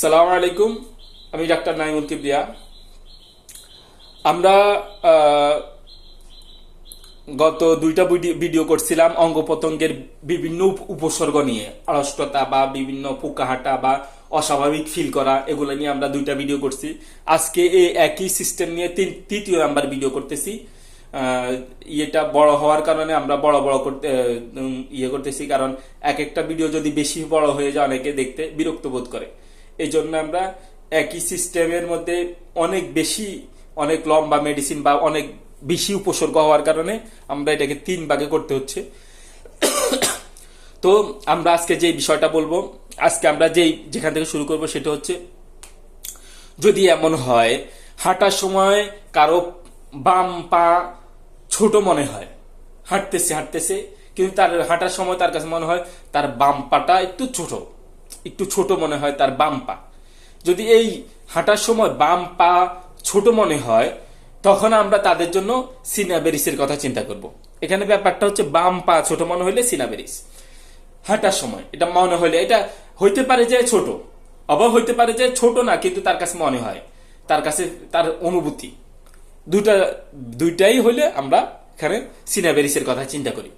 সালাম আলাইকুম। আমি ডাক্তার নাইমুল কিবরিয়া। আমরা গত দুইটা ভিডিও করছিলাম অঙ্গ প্রত্যঙ্গের বিভিন্ন উপসর্গ নিয়ে। অলসতা বা বিভিন্ন পোকাহাঁটা বা অস্বাভাবিক ফিল করা, এগুলো নিয়ে আমরা দুইটা ভিডিও করছি। আজকে এই একই সিস্টেম নিয়ে তিন, তৃতীয় নাম্বার ভিডিও করতেছি। ইয়েটা বড় হওয়ার কারণে আমরা বড় বড় করতে ইয়ে করতেছি। কারণ এক একটা ভিডিও যদি বেশি বড় হয়ে যায়, অনেকে দেখতে বিরক্ত বোধ করে। এই জন্য আমরা একই সিস্টেমের মধ্যে অনেক বেশি, অনেক লম্বা মেডিসিন বা অনেক বেশি উপসর্গ হওয়ার কারণে আমরা এটাকে তিন ভাগে করতে হচ্ছে। তো আমরা আজকে যে বিষয়টা বলব, আজকে আমরা যেই, যেখান থেকে শুরু করব সেটা হচ্ছে, যদি এমন হয়, হাঁটার সময় কারও বাম পা ছোট মনে হয়, হাঁটতেছে হাঁটতেছে, কিন্তু তার হাঁটার সময় তার কাছে মনে হয় তার বাম পাটা একটু ছোট। একটু ছোট মনে হয়, তার বাম পা। যদি এই হাঁটার সময় বাম পা ছোট মনে হয়, তখন আমরা তাদের জন্য সিনাবেরিসের কথা চিন্তা করব। এখানে ব্যাপারটা হচ্ছে বাম পা ছোট মনে হলে সিনাবেরিস। হাঁটার সময়, এটা মনে হলে এটা হইতে পারে যে ছোট। আবার হইতে পারে যে ছোট না, কিন্তু তার কাছে মনে হয়, তার কাছে তার অনুভূতি। দুটা দুইটাই হইলে আমরা এখানে সিনাবেরিসের কথা চিন্তা করি।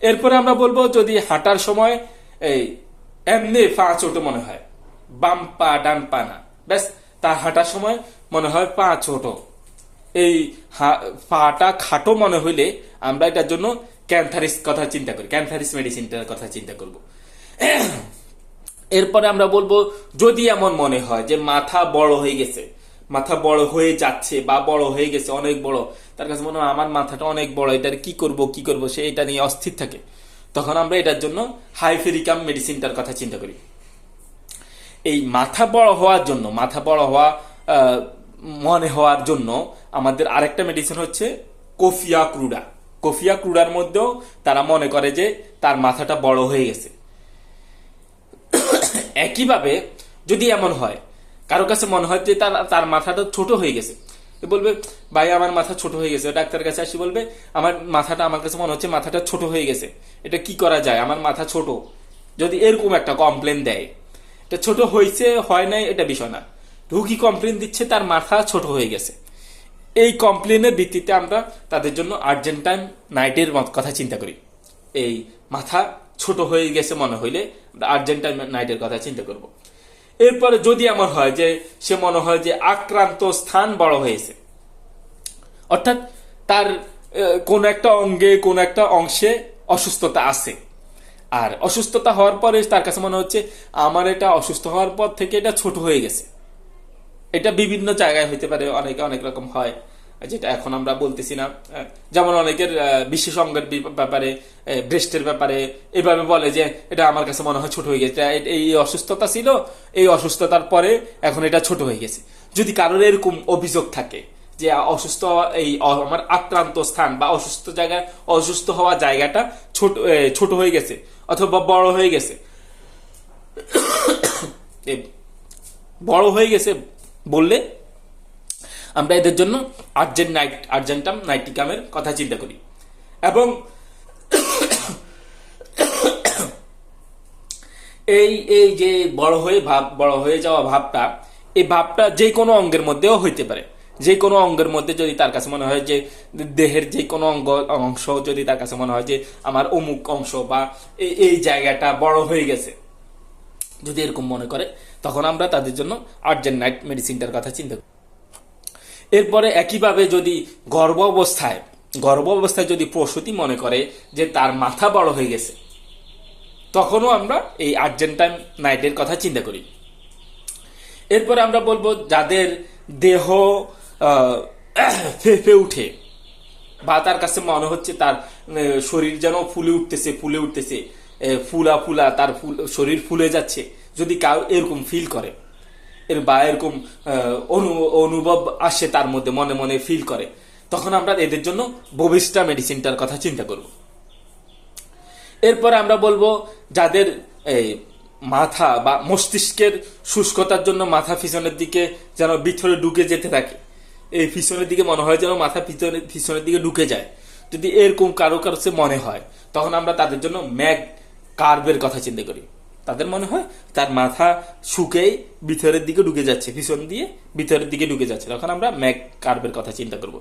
এরপরে আমরা বলব, যদি হাঁটার সময় এই এমনি পা ছোট মনে হয়। বাম পা, ডান পা না। ব্যাস তার হাঁটার সময় মনে হয় পা ছোট। এই পাটা খাটো মনে হইলে আমরা এটার জন্য ক্যান্থারিস কথা চিন্তা করি। ক্যান্থারিস মেডিসিনটার কথা চিন্তা করব। এরপরে আমরা বলব, যদি এমন মনে হয় যে মাথা বড় হয়ে গেছে, মাথা বড় হয়ে যাচ্ছে বা বড় হয়ে গেছে, অনেক বড়, তার কাছে মনে হয় আমার মাথাটা অনেক বড়, এটার কি করব কি করব, সে এটা নিয়ে অস্থির থাকে। তখন আমরা এটার জন্য হাইফেরিকাম মেডিসিনটার কথা চিন্তা করি। এই মাথা বড় হওয়ার জন্য, মাথা বড় হওয়া মনে হওয়ার জন্য আমাদের আরেকটা মেডিসিন হচ্ছে কোফিয়া ক্রুডা। কোফিয়া ক্রুডার মধ্যেও তারা মনে করে যে তার মাথাটা বড় হয়ে গেছে। একইভাবে যদি এমন হয়, কারও কাছে মনে হয় যে তার তার মাথাটা ছোট হয়ে গেছে বলবে, ভাই, আমার মাথা ছোট হয়ে গেছে। ডাক্তারের কাছে আসি, বলবে, আমার মাথাটা, আমার কাছে মনে হচ্ছে মাথাটা ছোট হয়ে গেছে। এটা কি করা যায়? আমার মাথা ছোট। যদি এরকম একটা কমপ্লেন দেয়, এটা ছোট হয়েছে হয় নাই, এটা বিষয় না। রুগী কমপ্লেন দিচ্ছে, তার মাথা ছোট হয়ে গেছে। এই কমপ্লেনের ভিত্তিতে আমরা তাদের জন্য আর্জেন্টাইন নাইটের কথা চিন্তা করি। এই মাথা ছোট হয়ে গেছে মনে হইলে আমরা আর্জেন্টাইন নাইটের কথা চিন্তা করব। এরপরে যদি আমার হয় যে, সে মনে হয় যে আক্রান্ত স্থান বড় হয়েছে, অর্থাৎ তার কোন একটা অঙ্গে, কোন একটা অংশে অসুস্থতা আছে। আর অসুস্থতা হওয়ার পরে তার কাছে মনে হচ্ছে, আমার এটা অসুস্থ হওয়ার পর থেকে এটা ছোট হয়ে গেছে। এটা বিভিন্ন জায়গায় হইতে পারে, অনেকে অনেক রকম হয়। যেটা এখন আমরা বলতেছি না। যেমন অনেকের বিশেষ অঙ্গের ব্যাপারে ব্রেস্টের ব্যাপারে এভাবে বলে যে, এটা আমার কাছে মনে হয় ছোট হয়ে গেছে। এই অসুস্থতা ছিল, এই অসুস্থতার পরে এখন এটা ছোট হয়ে গেছে। যদি কারোর এরকম অভিযোগ থাকে যে, অসুস্থ, এই আমার আক্রান্ত স্থান বা অসুস্থ জায়গায় অসুস্থ হওয়া জায়গাটা ছোট ছোট হয়ে গেছে অথবা বড় হয়ে গেছে বড় হয়ে গেছে বললে আমরা এদের জন্য আর্জেন্ট নাইট, আর্জেন্টাম নাইটিকামের কথা চিন্তা করি। এবং এই এই যে বড় হয়ে ভাব, বড় হয়ে যাওয়া ভাবটা, এই ভাবটা যে কোনো অঙ্গের মধ্যেও হইতে পারে। যে কোনো অঙ্গের মধ্যে যদি তার কাছে মনে হয় যে দেহের যে কোনো অঙ্গ, অংশ যদি তার কাছে মনে হয় যে আমার অমুক অংশ বা এই- জায়গাটা বড় হয়ে গেছে। যদি এরকম মনে করে, তখন আমরা তাদের জন্য আর্জেন্ট নাইট মেডিসিনটার কথা চিন্তা করি। এরপরে একইভাবে যদি গর্ভ অবস্থায় গর্ভ অবস্থায় যদি প্রসূতি মনে করে যে তার মাথা বড় হয়ে গেছে, তখনও আমরা এই আর্জেন্টাইন নাইটের কথা চিন্তা করি। এরপরে আমরা বলব যাদের দেহ ফেঁপে উঠে বা তার কাছে মনে হচ্ছে তার শরীর যেন ফুলে উঠতেছে ফুলে উঠতেছে ফুলা ফুলা, তার ফুল, শরীর ফুলে যাচ্ছে, যদি কাউ এরকম ফিল করে। এর বা এরকম অনুভব আসে তার মধ্যে, মনে মনে ফিল করে। তখন আমরা এদের জন্য ববিস্টা মেডিসিনটার কথা চিন্তা করব। এরপরে আমরা বলব যাদের এই মাথা বা মস্তিষ্কের শুষ্কতার জন্য মাথা পিছনের দিকে যেন ভিতরে ঢুকে যেতে থাকে। এই পিছনের দিকে মনে হয় যেন মাথা পিছনে পিছনের দিকে ঢুকে যায়। যদি এরকম কারও কারও মনে হয়, তখন আমরা তাদের জন্য ম্যাগ কার্ভের কথা চিন্তা করি। তাদের মনে হয় তার মাথা শুকেই ভিতরের দিকে ঢুকে যাচ্ছে, পিছন দিয়ে ভিতরের দিকে ঢুকে যাচ্ছে। তখন আমরা ম্যাক কার্ভের কথা চিন্তা করব।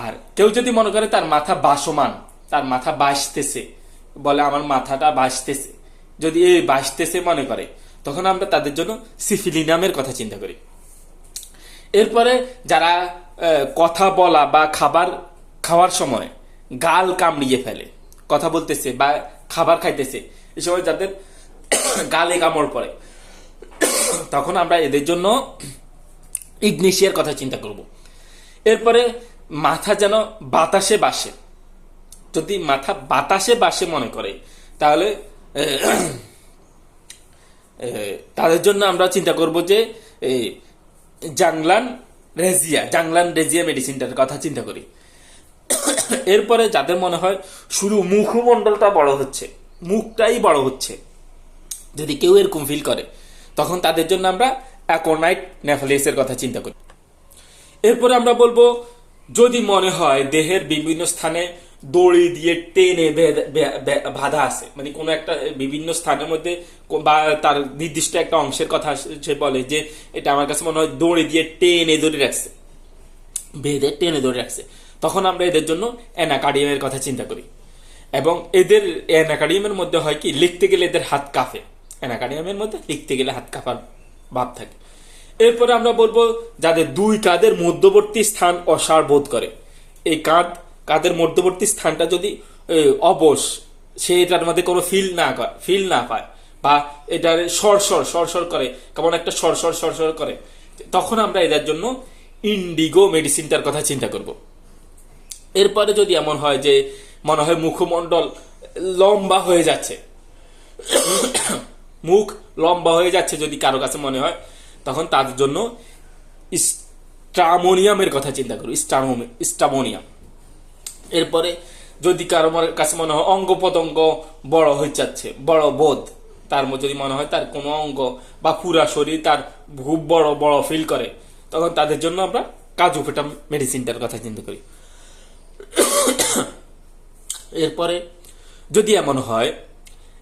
আর কেউ যদি মনে করে তার মাথা বাসমান, তার মাথা বাসতেছে, বলে আমার মাথাটা বাসতেছে, যদি এই বাসতেছে মনে করে, তখন আমরা তাদের জন্য সিফিলিনামের কথা চিন্তা করি। এরপরে যারা কথা বলা বা খাবার খাওয়ার সময় গাল কামড়িয়ে ফেলে, কথা বলতেছে বা খাবার খাইতেছে এই সময় যাদের গালে কামড় পড়ে তখন আমরা এদের জন্য ইগনেশিয়ার কথা চিন্তা করব। এরপরে মাথা যেন বাতাসে বাসে। যদি মাথা বাতাসে বাসে মনে করে, তাহলে তাদের জন্য আমরা চিন্তা করব যে জাংলান রেজিয়া জাংলান রেজিয়া মেডিসিনটার কথা চিন্তা করি। এরপরে যাদের মনে হয় শুধু মুখমণ্ডলটা বড় হচ্ছে, মুখটাই বড় হচ্ছে যদি কেউ এরকম ফিল করে, তখন তাদের জন্য আমরা অ্যাকোনাইট নেফালিয়াসের কথা চিন্তা করি। এরপরে আমরা বলব, যদি মনে হয় দেহের বিভিন্ন স্থানে দড়ি দিয়ে টেনে বাঁধা আছে মানে কোনো একটা বিভিন্ন স্থানের মধ্যে বা তার নির্দিষ্ট একটা অংশের কথা সে বলে যে, এটা আমার কাছে মনে হয় দড়ি দিয়ে টেনে ধরে রাখছে। বেঁধে টেনে ধরে রাখছে। তখন আমরা এদের জন্য অ্যানাকাডিয়ামের কথা চিন্তা করি। এবং এদের অ্যানাকাডিয়ামের মধ্যে হয় কি, লিখতে গেলে এদের হাত কাঁপে। অ্যানাকাডিয়ামের মধ্যে লিখতে গেলে হাত কাঁপার ভাব থাকে। এরপরে আমরা বলব যাদের দুই কাঁধের মধ্যবর্তী স্থান অসার বোধ করে। এই কাঁধ, কাঁধের মধ্যবর্তী স্থানটা যদি অবশ, সে এটার মধ্যে কোনো ফিল না করে ফিল না পায় বা এটা সরসর সরসর করে, কেমন একটা সরসর সরসর করে, তখন আমরা এদের জন্য ইন্ডিগো মেডিসিনটার কথা চিন্তা করব। এরপরে যদি এমন হয় যে মনে হয় মুখমণ্ডল লম্বা হয়ে যাচ্ছে মুখ লম্বা হয়ে যাচ্ছে যদি কারও কাছে মনে হয়, তখন তাদের জন্য স্ট্রামোনিয়ামের কথা চিন্তা করো স্টামো- স্টামোনিয়াম এরপরে যদি কারও কাছে মনে হয় অঙ্গ প্রত্যঙ্গ বড় হয়ে যাচ্ছে, বড় বোধ, তার যদি মনে হয় তার কোনো অঙ্গ বা পুরা শরীর তার খুব বড় বড় ফিল করে, তখন তাদের জন্য আমরা কাজু ফেটা মেডিসিনটার কথা চিন্তা করি। এরপরে যদি এমন হয়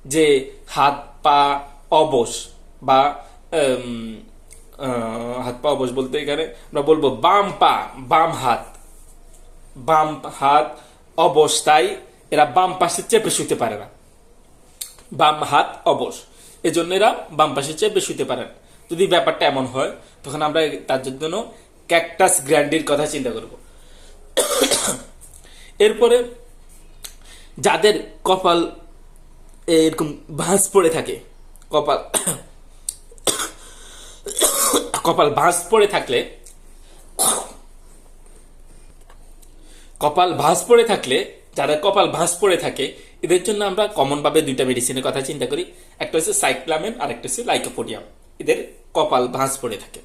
যে হাত, পা অবশ বা হাত পা অবশ বলতে এখানে আমরা বলব বাম পা, বাম হাত। বাম হাত অবস্থায় এরা বাম পাশে চেপে শুতে পারে না। বাম হাত অবশ। এজন্য এরা বাম পাশে চেপে শুতে পারে না। যদি ব্যাপারটা এমন হয়, তখন আমরা তার জন্য ক্যাকটাস গ্র্যান্ডির কথা চিন্তা করব। এরপরে যাদের কপাল এরকম ভাঁজ পড়ে থাকে কপাল কপাল ভাঁজ পড়ে থাকলে, কপাল ভাঁজ পড়ে থাকলে, যারা কপাল ভাঁজ পড়ে থাকে, এদের জন্য আমরা কমন ভাবে দুইটা মেডিসিনের কথা চিন্তা করি। একটা হচ্ছে সাইক্লামেন আর একটা হচ্ছে লাইকোপোডিয়াম এদের কপাল ভাঁজ পড়ে থাকে।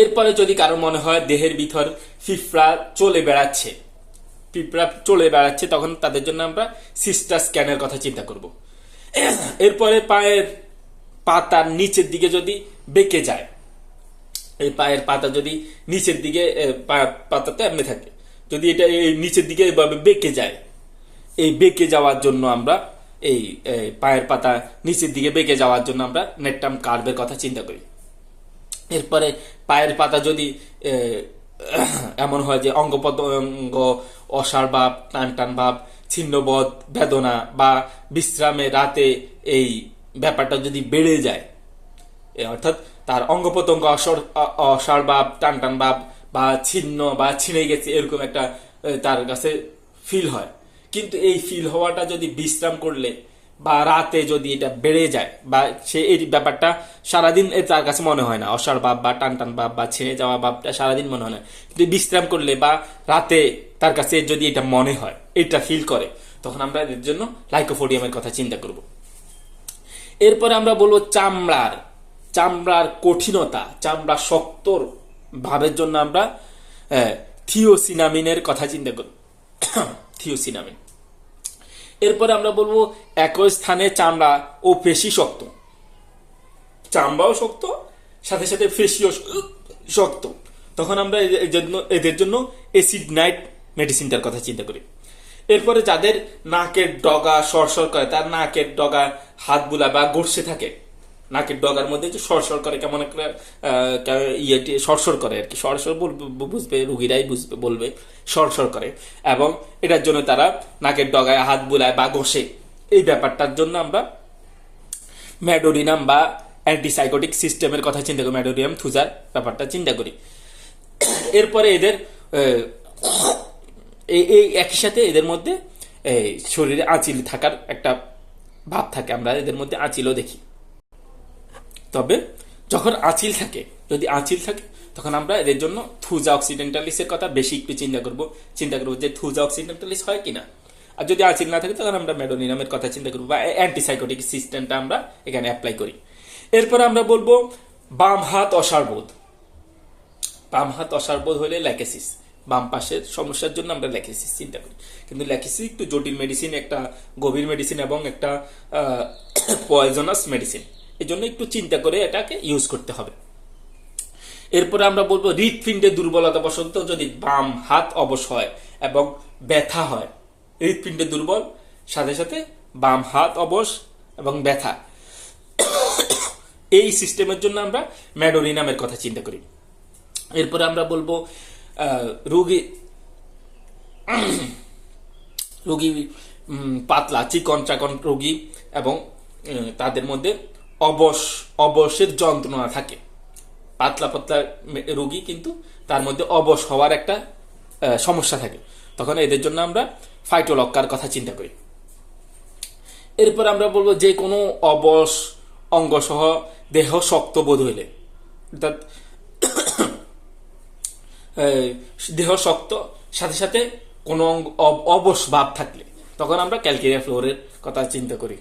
এরপরে যদি কারও মনে হয় দেহের ভিতর ফিফরা চলে বেড়াচ্ছে পিঁপড়া চলে বেড়াচ্ছে, তখন তাদের জন্য আমরা সিস্টার স্ক্যানের কথা চিন্তা করব। এরপরে পায়ের পাতার নিচের দিকে যদি বেঁকে যায়, এই পায়ের পাতা যদি নিচের দিকে পাতাতে এমনি থাকে, যদি এটা এই নিচের দিকে এভাবে বেঁকে যায়, এই বেঁকে যাওয়ার জন্য আমরা এই পায়ের পাতা নিচের দিকে বেঁকে যাওয়ার জন্য আমরা নেটটাম কার্ভের কথা চিন্তা করি। এরপরে পায়ের পাতা যদি এমন হয় যে অঙ্গ প্রত্যঙ্গ অসার ভাব টান টান ভাব ছিন্নবোধ বেদনা বা বিশ্রামে রাতে এই ব্যাপারটা যদি বেড়ে যায় অর্থাৎ তার অঙ্গ প্রত্যঙ্গ অসর অসার ভাব টান টান ভাব বা ছিন্ন বা ছিঁড়ে গেছে, এরকম একটা তার কাছে ফিল হয়। কিন্তু এই ফিল হওয়াটা যদি বিশ্রাম করলে বা রাতে যদি এটা বেড়ে যায় বা সে এই ব্যাপারটা সারাদিন তার কাছে মনে হয় না। অসার ভাব বা টান টান ভাব বা ছিঁড়ে যাওয়া ভাবটা সারাদিন মনে হয় না। কিন্তু বিশ্রাম করলে বা রাতে তার কাছে যদি এটা মনে হয়, এটা ফিল করে, তখন আমরা এর জন্য লাইকোফোডিয়ামের কথা চিন্তা করব। এরপরে আমরা বলব চামড়ার চামড়ার কঠিনতা, চামড়া শক্তর ভাবের জন্য আমরা থিওসিনামিনের কথা চিন্তা করব। থিওসিনামিন। এরপরে আমরা বলব একই স্থানে চামড়া ও পেশি শক্ত। চামড়াও শক্ত, সাথে সাথে ফেসিও শক্ত। তখন আমরা এদের এদের জন্য এসিড নাইট মেডিসিনটার কথা চিন্তা করি। এরপরে যাদের নাকের ডগা সরসর করে, তার নাকের ডগা হাত বুলা বা গড়ছে থাকে, নাকের ডগার মধ্যে যে সরসর করে, কেমন একটা ইয়েটি সরসর করে আর কি। সরসর বুঝবে, রুগীরাই বুঝবে, বলবে, সরসর করে। এবং এটার জন্য তারা নাকের ডগায় হাত বুলায় বা ঘষে এই ব্যাপারটার জন্য আমরা ম্যাডোরিনাম বা অ্যান্টিসাইকোটিক সিস্টেমের কথা চিন্তা করি ম্যাডোরিয়াম থুজার ব্যাপারটা চিন্তা করি। এরপরে এদের এই একই সাথে এদের মধ্যে এই শরীরে আঁচিল থাকার একটা ভাব থাকে, আমরা এদের মধ্যে আঁচিলও দেখি। তবে যখন আঁচিল থাকে, যদি আঁচিল থাকে, তখন আমরা এদের জন্য থুজা অক্সিডেন্টালিসের কথা বেশি একটু চিন্তা করব, চিন্তা করব যে থুজা অক্সিডেন্টালিস হয় কিনা। আর যদি আঁচিল না থাকে, তখন আমরা মেডোনিনামের কথা চিন্তা করব, বা অ্যান্টিসাইকোটিক সিস্টেমটা আমরা এখানে অ্যাপ্লাই করি। এরপর আমরা বলব বাম হাত অসারবোধ। বাম হাত অসারবোধ হলে ল্যাকেসিস। বাম পাশের সমস্যার জন্য আমরা ল্যাকেসিস চিন্তা করি। কিন্তু ল্যাকেসিস একটু জটিল মেডিসিন একটা গভীর মেডিসিন এবং একটা পয়জনাস মেডিসিন এই জন্য একটু চিন্তা করে এটাকে ইউজ করতে হবে। এরপরে আমরা বলব হৃৎপিণ্ডের দুর্বলতা বসন্ত। যদি বাম হাত অবশ হয় এবং ব্যথা হয় হৃৎপিণ্ডে দুর্বল, সাথে সাথে বাম হাত অবশ এবং ব্যথা। এই সিস্টেমের জন্য আমরা ম্যাডোরিনামের কথা চিন্তা করি। এরপরে আমরা বলব রোগী রোগী পাতলা, চিকন চাকন রোগী এবং তাদের মধ্যে অবশ, অবশের যন্ত্রণা থাকে। পাতলা পাতলা রোগী কিন্তু তার মধ্যে অবশ হওয়ার একটা সমস্যা থাকে। তখন এদের জন্য আমরা ফাইটোলক্কার কথা চিন্তা করি। এরপর আমরা বলব যে কোনো অবশ, অঙ্গসহ দেহ শক্ত বোধ হইলে, অর্থাৎ দেহ শক্ত, সাথে সাথে কোনো অঙ্গ, অব- অবশ ভাব থাকলে। তখন আমরা ক্যালকেরিয়া ফ্লোরের কথা চিন্তা করি।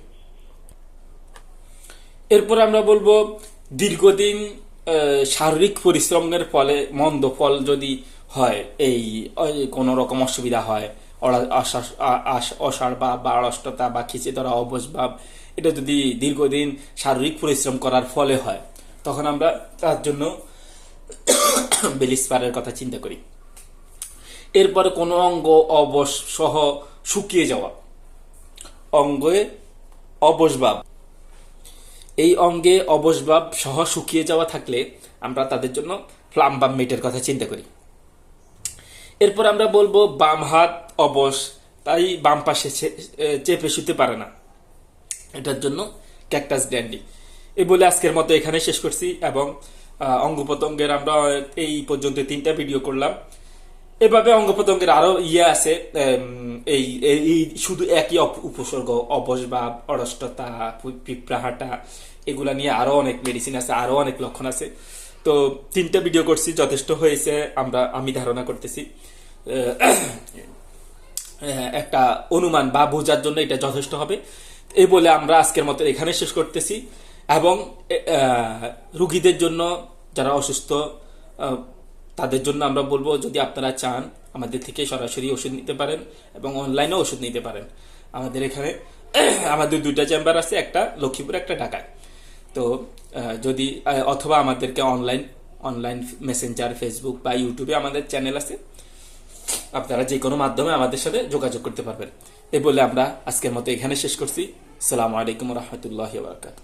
এরপর আমরা বলব, দীর্ঘদিন শারীরিক পরিশ্রমের ফলে মন্দ ফল যদি হয়, এই কোনো রকম অসুবিধা হয় ভাব বা অলসতা বা খিচে ধরা, অবশ ভাব, এটা যদি দীর্ঘদিন শারীরিক পরিশ্রম করার ফলে হয়, তখন আমরা তার জন্য বেলিসপারের কথা চিন্তা করি। এরপরে কোনো অঙ্গ অবশ সহ শুকিয়ে যাওয়া। অঙ্গে অবসভাব এই অঙ্গে অবসভাব সহ শুকিয়ে যাওয়া থাকলে আমরা তাদের জন্য ফ্লাম বাম মেটের কথা চিন্তা করি। এরপর আমরা বলব, বাম হাত অবশ, তাই বাম পাশে চেপে শুতে পারে না। এটার জন্য ক্যাকটাস গ্র্যান্ডি। এই বলে আজকের মতো এখানে শেষ করছি এবং অঙ্গ প্রত্যঙ্গের আমরা এই পর্যন্ত তিনটা ভিডিও করলাম। এভাবে অঙ্গ প্রত্যঙ্গের আরও ইয়ে আছে এই এই শুধু একই উপসর্গ অবসভাব অরষ্টতা পিঁপড়াহাঁটা, এগুলা নিয়ে আরও অনেক মেডিসিন আছে, আরও অনেক লক্ষণ আছে। তো তিনটা ভিডিও করছি, যথেষ্ট হয়েছে, আমরা, আমি ধারণা করতেছি। একটা অনুমান বা বোঝার জন্য এটা যথেষ্ট হবে। এই বলে আমরা আজকের মতো এখানে শেষ করতেছি। এবং রুগীদের জন্য যারা অসুস্থ তাদের জন্য আমরা বলব যদি আপনারা চান, আমাদের থেকে সরাসরি ওষুধ নিতে পারেন এবং অনলাইনেও ওষুধ নিতে পারেন। আমাদের এখানে, আমাদের দুইটা চেম্বার আছে, একটা লক্ষ্মীপুর, একটা ঢাকায়। তো যদি অথবা আমাদেরকে অনলাইন অনলাইন মেসেঞ্জার, ফেসবুক বা ইউটিউবে আমাদের চ্যানেল আছে, আপনারা যে কোনো মাধ্যমে আমাদের সাথে যোগাযোগ করতে পারবেন। এ বলে আমরা আজকের মতো এখানে শেষ করছি। সালামু আলাইকুম রহমতুল্লাহ বারকাত